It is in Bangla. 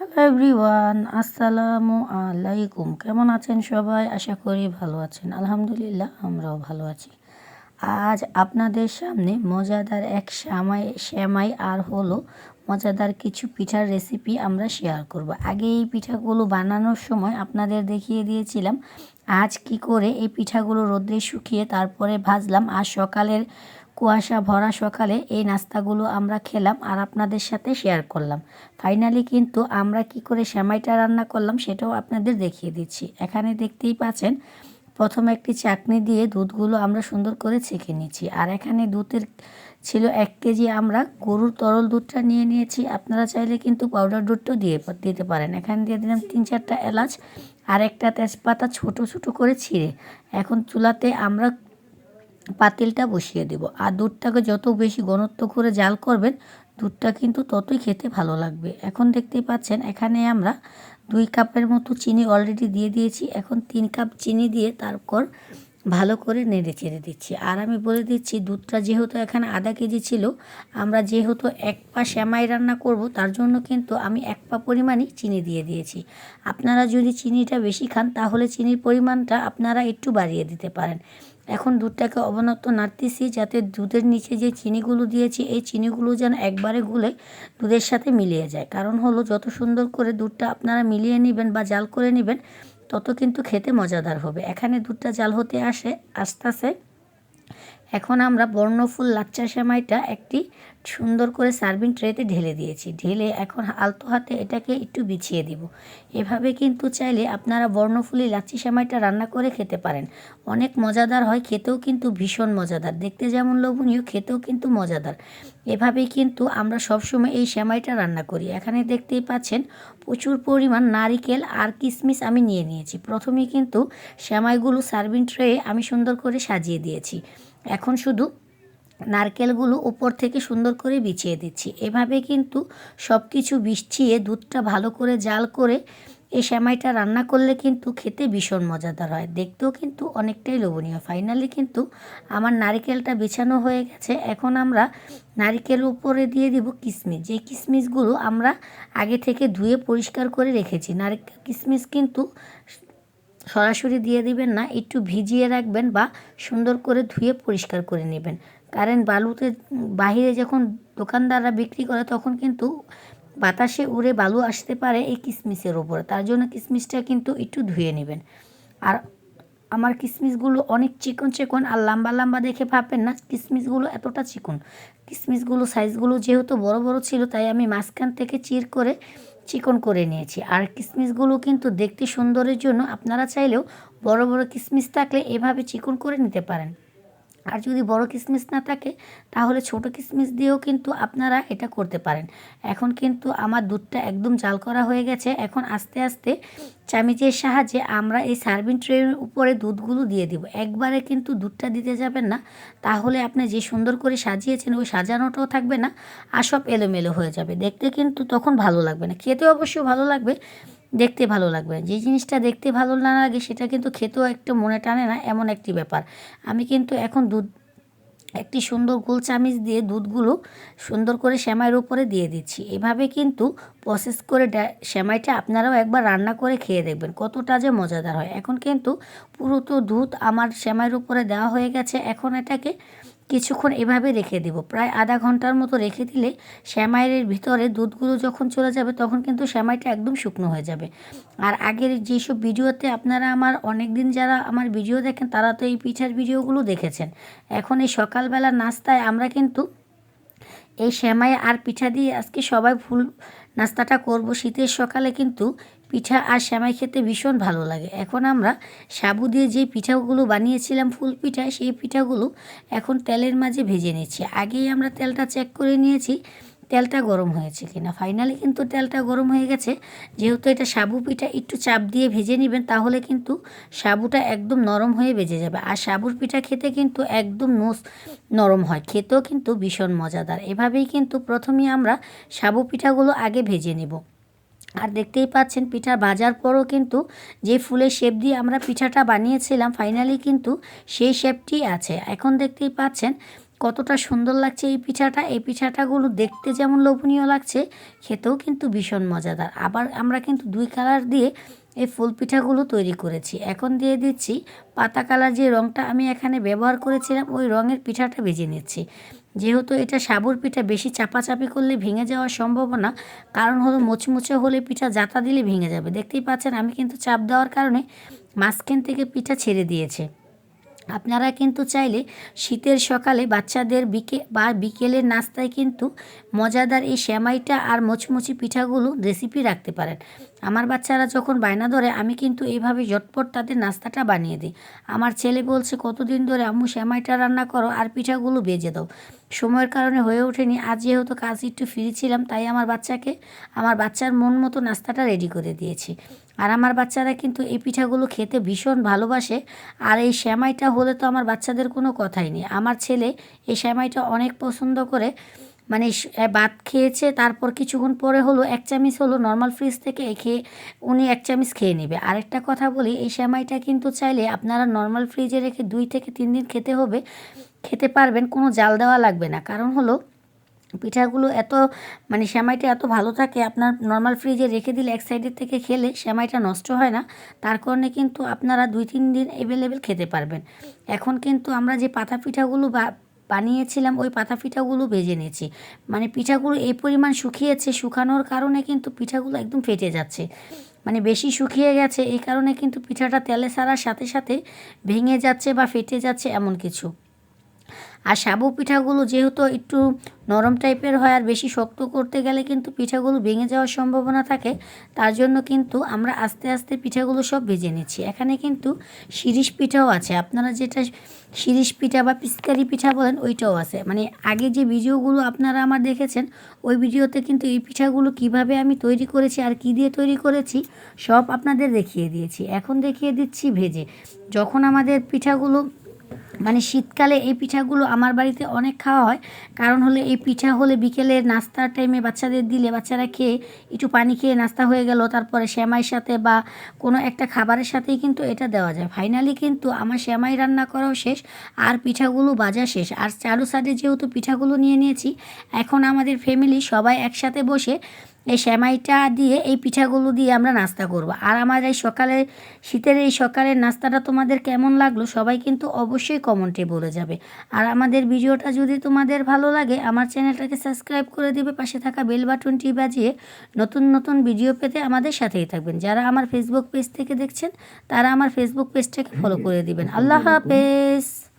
হ্যালো এভরিওয়ান আসসালামু আলাইকুম কেমন আছেন সবাই? আশা করি ভালো আছেন। আলহামদুলিল্লাহ, আমরাও ভালো আছি। আজ আপনাদের সামনে মজাদার এক শ্যামাই শ্যামাই আর হলো মজাদার কিছু পিঠার রেসিপি আমরা শেয়ার করব। আগে এই পিঠাগুলো বানানোর সময় আপনাদের দেখিয়ে দিয়েছিলাম। আজ কি করে এই পিঠাগুলো রোদ্রে শুকিয়ে তারপরে ভাজলাম আর সকালের কুয়াশা ভরা সকালে এই নাস্তাগুলো আমরা খেলাম আর আপনাদের সাথে শেয়ার করলাম। ফাইনালি কিন্তু আমরা কি করে সেমাইটা রান্না করলাম সেটাও আপনাদের দেখিয়ে দিচ্ছি। এখানে দেখতেই পাচ্ছেন, প্রথমে একটি চাটনি দিয়ে দুধগুলো আমরা সুন্দর করে ছেঁকে নিয়েছি আর এখানে দুধের ছিল এক কেজি আমরা গরুর তরল দুধটা নিয়ে নিয়েছি। আপনারা চাইলে কিন্তু পাউডার দুধটাও দিয়ে দিতে পারেন। এখানে দিয়ে দিলাম তিন চারটা এলাচ আর একটা তেজপাতা ছোট ছোট করে ছিঁড়ে। এখন চুলাতে আমরা পাতিলটা বসিয়ে দেব। আর দুধটাকে যত বেশি ঘনত্ব করে জাল করবেন, দুধটা কিন্তু ততই খেতে ভালো লাগবে। এখন দেখতেই পাচ্ছেন, এখানে আমরা দুই কাপের মতো চিনি অলরেডি দিয়ে দিয়েছি। এখন তিন কাপ চিনি দিয়ে তারপর ভালো করে নেড়ে চেড়ে দিচ্ছি। আর আমি বলে দিচ্ছি, দুধটা যেহেতু এখানে আধা কেজি ছিল, আমরা যেহেতু এক পা শ্যামাই রান্না করব, তার জন্য কিন্তু আমি এক পা পরিমাণই চিনি দিয়ে দিয়েছি। আপনারা যদি চিনিটা বেশি খান, তাহলে চিনির পরিমাণটা আপনারা একটু বাড়িয়ে দিতে পারেন। এখন দুধটাকে অবনত নাড়তেছি যাতে দুধের নিচে যে চিনিগুলো দিয়েছি, এই চিনিগুলো যেন একবারে গুলে দুধের সাথে মিলিয়ে যায়। কারণ হলো, যত সুন্দর করে দুধটা আপনারা মিলিয়ে নেবেন বা জাল করে নেবেন, তত কিন্তু খেতে মজাদার হবে। এখানে দুধটা জাল হতে আসে, আস্তে আস্তে এখন আমরা বর্ণফুল লাচ্চা সেমাইটা একটি সুন্দর করে সার্ভিং ট্রেতে ঢেলে দিয়েছি। ঢেলে এখন আলতো হাতে এটাকে একটু বিছিয়ে দিব। এভাবে কিন্তু চাইলে আপনারা বর্ণফুলি লাচ্ছি সেমাইটা রান্না করে খেতে পারেন। অনেক মজাদার হয়, খেতেও কিন্তু ভীষণ মজাদার। দেখতে যেমন লোভনীয়, খেতেও কিন্তু মজাদার। এভাবেই কিন্তু আমরা সবসময় এই সেমাইটা রান্না করি। এখানে দেখতেই পাচ্ছেন, প্রচুর পরিমাণ নারিকেল আর কিশমিশ আমি নিয়ে নিয়েছি। প্রথমেই কিন্তু সেমাইগুলো সার্ভিং ট্রে আমি সুন্দর করে সাজিয়ে দিয়েছি। এখন শুধু নারকেলগুলো উপর থেকে সুন্দর করে বিছিয়ে দিচ্ছি। এভাবে কিন্তু সব কিছু বিছিয়ে দুধটা ভালো করে জাল করে এই সেমাইটা রান্না করলে কিন্তু খেতে ভীষণ মজাদার হয়। দেখতেও কিন্তু অনেকটাই লোভনীয়। ফাইনালি কিন্তু আমার নারিকেলটা বিছানো হয়ে গেছে। এখন আমরা নারিকেল উপরে দিয়ে দিব কিশমিশ যে কিশমিশগুলো আমরা আগে থেকে ধুয়ে পরিষ্কার করে রেখেছি। নারিকেল কিশমিশ কিন্তু সরাসরি দিয়ে দিবেন না, একটু ভিজিয়ে রাখবেন বা সুন্দর করে ধুয়ে পরিষ্কার করে নেবেন। কারণ বালুতে বাহিরে যখন দোকানদাররা বিক্রি করে তখন কিন্তু বাতাসে উড়ে বালু আসতে পারে এই কিশমিশের ওপরে তার জন্য কিশমিশটা কিন্তু একটু ধুয়ে নেবেন। আর আমার কিশমিশগুলো অনেক চিকন চিকন আর লম্বা লম্বা দেখে ভাববেন না কিশমিশগুলো এতটা চিকন। কিশমিশগুলো সাইজগুলো যেহেতু বড় বড় ছিল, তাই আমি মাঝখান থেকে চির করে চিকন করে নিয়েছি। আর কিশমিশগুলো কিন্তু দেখতে সুন্দরের জন্য আপনারা চাইলেও বড় বড় কিশমিশ থাকলে এভাবে চিকন করে নিতে পারেন। আর যদি বড় কিসমিস না থাকে, তাহলে ছোট কিসমিস দিয়েও কিন্তু আপনারা এটা করতে পারেন। এখন কিন্তু আমার দুধটা একদম জাল করা হয়ে গেছে। এখন আস্তে আস্তে চামিচের সাহায্যে আমরা এই সার্ভিং ট্রের উপরে দুধগুলো দিয়ে দিব। একবারে কিন্তু দুধটা দিতে যাবেন না। তাহলে আপনি যে সুন্দর করে সাজিয়েছেন, ওই সাজানোটাও থাকবে না। আর সব এলোমেলো হয়ে যাবে। দেখতে কিন্তু তখন ভালো লাগবে না। খেতে অবশ্যই ভালো লাগবে। দেখতে ভালো লাগবে যে জিনিসটা দেখতে ভালো না লাগে, সেটা কিন্তু খেতেও একটু মনে টানে না, এমন একটি ব্যাপার। আমি কিন্তু এখন দুধ, একটি সুন্দর গোল চামিচ দিয়ে দুধগুলো সুন্দর করে সেমাইয়ের উপরে দিয়ে দিচ্ছি। এভাবে কিন্তু প্রসেস করে সেমাইটা আপনারাও একবার রান্না করে খেয়ে দেখবেন, কতটা যে মজাদার হয়। এখন কিন্তু পুরো তো দুধ আমার সেমাইয়ের উপরে দেওয়া হয়ে গেছে। এখন এটাকে কিছুক্ষণ এভাবে রেখে দেব। প্রায় আধা ঘণ্টার মতো রেখে দিলে শ্যামাইয়ের ভিতরে দুধগুলো যখন চলে যাবে, তখন কিন্তু শ্যামাইটা একদম শুকনো হয়ে যাবে। আর আগের যেসব ভিডিওতে আপনারা আমার অনেক দিন যারা আমার ভিডিও দেখেন, তারা তো এই পিঠার ভিডিওগুলো দেখেছেন। এখন এই সকালবেলা নাস্তায় আমরা কিন্তু এই শ্যামাই আর পিঠা দিয়ে আজকে সবাই ফুল নাস্তাটা করব। শীতের সকালে কিন্তু পিঠা আর শ্যামাই খেতে ভীষণ ভালো লাগে। এখন আমরা সাবু দিয়ে যে পিঠাগুলো বানিয়েছিলাম ফুল পিঠা, সেই পিঠাগুলো এখন তেলের মাঝে ভেজে নিচ্ছি। আগেই আমরা তেলটা চেক করে নিয়েছি, তেলটা গরম হয়েছে কিনা। ফাইনালি কিন্তু তেলটা গরম হয়ে গেছে। যেহেতু এটা সাবু পিঠা, একটু চাপ দিয়ে ভেজে নেবেন, তাহলে কিন্তু সাবুটা একদম নরম হয়ে বেজে যাবে। আর সাবুর পিঠা খেতে কিন্তু একদম নোস নরম হয়। খেতেও কিন্তু ভীষণ মজাদার। এভাবেই কিন্তু প্রথমেই আমরা সাবু পিঠাগুলো আগে ভেজে নেব। আর দেখতেই পাচ্ছেন পিঠা ভাজার পরও কিন্তু যে ফুলের শেপ দিয়ে আমরা পিঠাটা বানিয়েছিলাম ফাইনালি কিন্তু সেই শেপটি আছে। এখন দেখতেই পাচ্ছেন কতটা সুন্দর লাগছে এই পিঠাটা। এই পিঠাটাগুলো দেখতে যেমন লোভনীয় লাগছে, খেতেও কিন্তু ভীষণ মজাদার। আবার আমরা কিন্তু দুই কালার দিয়ে এই ফুল পিঠাগুলো তৈরি করেছি। এখন দিয়ে দিচ্ছি পাতা কালার যে রঙটা আমি এখানে ব্যবহার করেছিলাম, ওই রঙের পিঠাটা ভেজে নিচ্ছি। যেহেতু এটা সাবুর পিঠা, বেশি চাপাচাপি করলে ভেঙে যাওয়ার সম্ভাবনা। কারণ হলো মোচমুচে হলে পিঠা জাতা দিলে ভেঙে যাবে। দেখতেই পাচ্ছেন, আমি কিন্তু চাপ দেওয়ার কারণে মাঝখান থেকে পিঠা ছেড়ে দিয়েছে। আপনারা কিন্তু চাইলে শীতের সকালে বাচ্চাদের বিকে, বা বিকেলের নাস্তায় কিন্তু মজাদার এই সেমাইটা আর মুচমুচি পিঠাগুলো রেসিপি রাখতে পারেন। আমার বাচ্চারা যখন বায়না ধরে, আমি কিন্তু এইভাবে ঝটপট তাদের নাস্তাটা বানিয়ে দিই। আমার ছেলে বলছে, কতদিন ধরে আম্মু সেমাইটা রান্না করো আর পিঠাগুলো বেজে দাও। সময়ের কারণে হয়ে ওঠেনি। আজ যেহেতু কাজ একটু ফ্রি ছিলাম, তাই আমার বাচ্চাকে, আমার বাচ্চার মন মতো নাস্তাটা রেডি করে দিয়েছি। আর আমার বাচ্চারা কিন্তু এই পিঠাগুলো খেতে ভীষণ ভালোবাসে। আর এই শ্যামাইটা হলে তো আমার বাচ্চাদের কোনো কথাই নেই। আমার ছেলে এই শ্যামাইটা অনেক পছন্দ করে। মানে ভাত খেয়েছে, তারপর কিছুক্ষণ পরে হলো এক চামচ হলো নর্মাল ফ্রিজ থেকে খেয়ে উনি এক চামচ খেয়ে নেবে। আরেকটা কথা বলি, এই শ্যামাইটা কিন্তু চাইলে আপনারা নর্মাল ফ্রিজে রেখে দুই থেকে তিন দিন খেতে হবে। খেতে পারবেন, কোনো জাল দেওয়া লাগবে না। কারণ হলো পিঠাগুলো এত মানে সেমাইটা এত ভালো থাকে, আপনার নর্মাল ফ্রিজে রেখে দিলে এক সাইডের থেকে খেলে সেমাইটা নষ্ট হয় না, তার কারণে কিন্তু আপনারা দুই তিন দিন অ্যাভেলেবেল খেতে পারবেন। এখন কিন্তু আমরা যে পাতা পিঠাগুলো বা, বানিয়েছিলাম, ওই পাতা পিঠাগুলো ভেজে নিয়েছি। মানে পিঠাগুলো এই পরিমাণ শুকিয়েছে, শুকানোর কারণে কিন্তু পিঠাগুলো একদম ফেটে যাচ্ছে। মানে বেশি শুকিয়ে গেছে, এই কারণে কিন্তু পিঠাটা তেলে সারার সাথে সাথে ভেঙে যাচ্ছে বা ফেটে যাচ্ছে এমন কিছু। আর সাবু পিঠাগুলো যেহেতু একটু নরম টাইপের হয় আর বেশি শক্ত করতে গেলে কিন্তু পিঠাগুলো ভেঙে যাওয়ার সম্ভাবনা থাকে, তার জন্য কিন্তু আমরা আস্তে আস্তে পিঠাগুলো সব ভেজে নিচ্ছি। এখানে কিন্তু শিরিষ পিঠাও আছে। আপনারা যেটা শিরিষ পিঠা বা পিচকারি পিঠা বলেন, ওইটাও আছে। মানে আগে যে ভিডিওগুলো আপনারা আমার দেখেছেন, ওই ভিডিওতে কিন্তু এই পিঠাগুলো কীভাবে আমি তৈরি করেছি আর কি দিয়ে তৈরি করেছি, সব আপনাদের দেখিয়ে দিয়েছি। এখন দেখিয়ে দিচ্ছি ভেজে। যখন আমাদের পিঠাগুলো মানে শীতকালে এই পিঠাগুলো আমার বাড়িতে অনেক খাওয়া হয়। কারণ হলে এই পিঠা হলে বিকেলে নাস্তার টাইমে বাচ্চাদের দিলে বাচ্চারা খেয়ে একটু পানি খেয়ে নাস্তা হয়ে গেল, তারপরে শ্যামাইয়ের সাথে বা কোনো একটা খাবারের সাথেই কিন্তু এটা দেওয়া যায়। ফাইনালি কিন্তু আমার শ্যামাই রান্না করাও শেষ, আর পিঠাগুলো বাজা শেষ। আর চারু সাইডে যেহেতু পিঠাগুলো নিয়ে নিয়েছি, এখন আমাদের ফ্যামিলি সবাই একসাথে বসে এই সেমাইটা দিয়ে, এই পিঠাগুলো দিয়ে আমরা নাস্তা করব। আর আমার এই সকালে, শীতের এই সকালের নাস্তাটা তোমাদের কেমন লাগল সবাই কিন্তু অবশ্যই কমেন্টে বলে যাবে। আর আমাদের ভিডিওটা যদি তোমাদের ভালো লাগে, আমার চ্যানেলটাকে সাবস্ক্রাইব করে দিবে, পাশে থাকা বেল বাটনটি বাজিয়ে নতুন নতুন ভিডিও পেতে আমাদের সাথেই থাকবেন। যারা আমার ফেসবুক পেজ থেকে দেখছেন, তারা আমার ফেসবুক পেজটাকে ফলো করে দিবেন। আল্লাহ হাফেজ!